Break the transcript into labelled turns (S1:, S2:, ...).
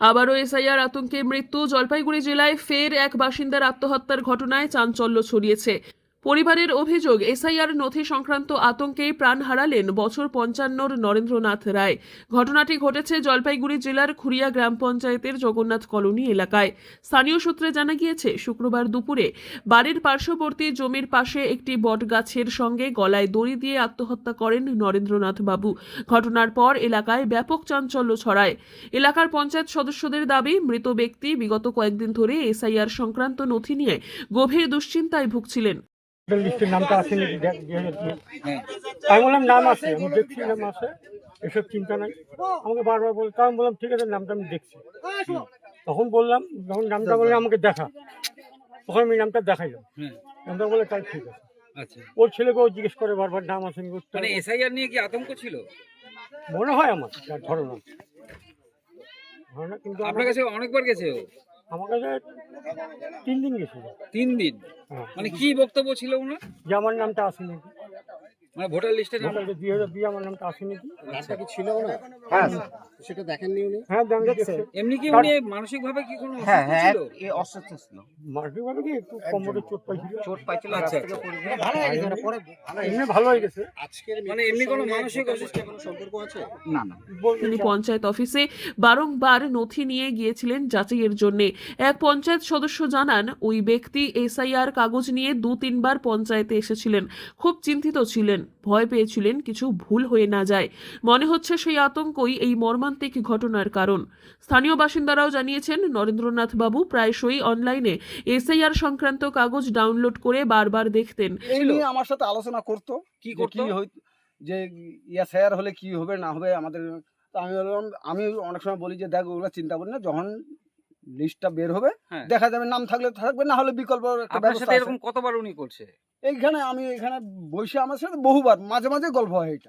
S1: আবারও এসআইআর আতঙ্কে মৃত্যু জলপাইগুড়ি জেলায় ফের এক বাসিন্দার আত্মহত্যার ঘটনায় চাঞ্চল্য ছড়িয়েছে। পরিবারের অভিযোগ, এসআইআর নথি সংক্রান্ত আতঙ্কে প্রাণ হারালেন বছর পঞ্চান্নর নরেন্দ্রনাথ রায়। ঘটনাটি ঘটেছে জলপাইগুড়ি জেলার খুরিয়া গ্রাম পঞ্চায়েতের জগন্নাথ কলোনি এলাকায়। স্থানীয় সূত্রে জানা গিয়েছে, শুক্রবার দুপুরে বাড়ির পার্শ্ববর্তী জমির পাশে একটি বটগাছের সঙ্গে গলায় দড়ি দিয়ে আত্মহত্যা করেন নরেন্দ্রনাথ বাবু। ঘটনার পর এলাকায় ব্যাপক চাঞ্চল্য ছড়ায়। এলাকার পঞ্চায়েত সদস্যদের দাবি, মৃত ব্যক্তি বিগত কয়েকদিন ধরে এসআইআর সংক্রান্ত নথি নিয়ে গভীর দুশ্চিন্তায় ভুগছিলেন।
S2: লিস্টের নামটা আছে
S3: হ্যাঁ।
S2: আমি বললাম নাম আছে আমি দেখছি নাম আছে এসব চিন্তা নাই। আমাকে বারবার বল আমি বললাম ঠিক আছে নামটা আমি দেখছি। তখন বললাম যখন নামটা বললে আমাকে দেখা তখন আমি নামটা দেখাইলাম।
S3: হ্যাঁ।
S2: নামটা বলে তাই ঠিক আছে।
S3: আচ্ছা।
S2: ওর ছেলেকেও জিজ্ঞেস করে বারবার নাম আছে?
S3: মানে এসআইআর নিয়ে কি আতঙ্ক ছিল?
S2: মনে হয় আমার ধারণা। ধারণা কিন্তু
S3: আপনার কাছে অনেকবার গেছে ও?
S2: আমার কাছে তিন দিন গেছিল।
S3: তিন দিন?
S2: হ্যাঁ।
S3: মানে কি বক্তব্য ছিল ওনার?
S2: যে আমার নামটা আসেনি।
S3: মানে ভোটার লিস্টে নাম
S2: ভোটার দুই হাজার দুই আমার নামটা আসে নাকি
S4: নামটা কি ছিল না সেটা দেখেননি উনি?
S2: হ্যাঁ দেখছি।
S3: এমনি কি উনি মানসিক ভাবে কি কোনো
S5: হ্যাঁ হ্যাঁ
S3: ছিল?
S5: এ অসুস্থ ছিল।
S2: মার্কেট ভাবে কি একটু কোমরে চোট পাইছিল?
S5: চোট পাইছিল
S3: আচ্ছা,
S5: গিয়ে
S4: ভালো হয়ে গেছে পরে
S2: এমনি ভালো হয়ে গেছে।
S4: আজকের
S3: মানে এমনি কোনো মানসিক
S4: কোনো সম্পর্ক আছে?
S5: না না।
S1: তিনি পঞ্চায়েত অফিসে বারংবার নথি নিয়ে গিয়েছিলেন যাচাইয়ের জন্য। এক পঞ্চায়েত সদস্য জানান ওই ব্যক্তি এসআইআর কাগজ নিয়ে দু তিনবার পঞ্চায়েতে এসেছিলেন। খুব চিন্তিত ছিলেন। ভয় পেয়েছিলেন কিছু ভুল হয়ে না যায়। মনে হচ্ছে সেই আতঙ্কই এই মর্মান্তিক ঘটনার কারণ। স্থানীয় বাসিন্দারাও জানিয়েছেন নরেন্দ্রনাথ বাবু প্রায়শই অনলাইনে এসআইআর সংক্রান্ত কাগজ ডাউনলোড করে বারবার দেখতেন।
S6: এই নিয়ে আমার সাথে আলোচনা করতো
S3: কি
S6: যে
S3: করতো?
S6: যে ইয়া শেয়ার হলে কি হবে না হবে আমাদের আমি বললাম আমি অনেক সময় বলি যে দেখ ওগুলো চিন্তা করি না যখন লিস্টটা বের হবে।
S3: হ্যাঁ।
S6: দেখা যাবে নাম থাকলে থাকবে না হলে বিকল্প একটা ব্যবস্থা
S3: এরকম কতবার উনি করছে?
S6: এইখানে আমি এখানে বসে আমার সাথে বহুবার মাঝে মাঝে গল্প হয় এটা।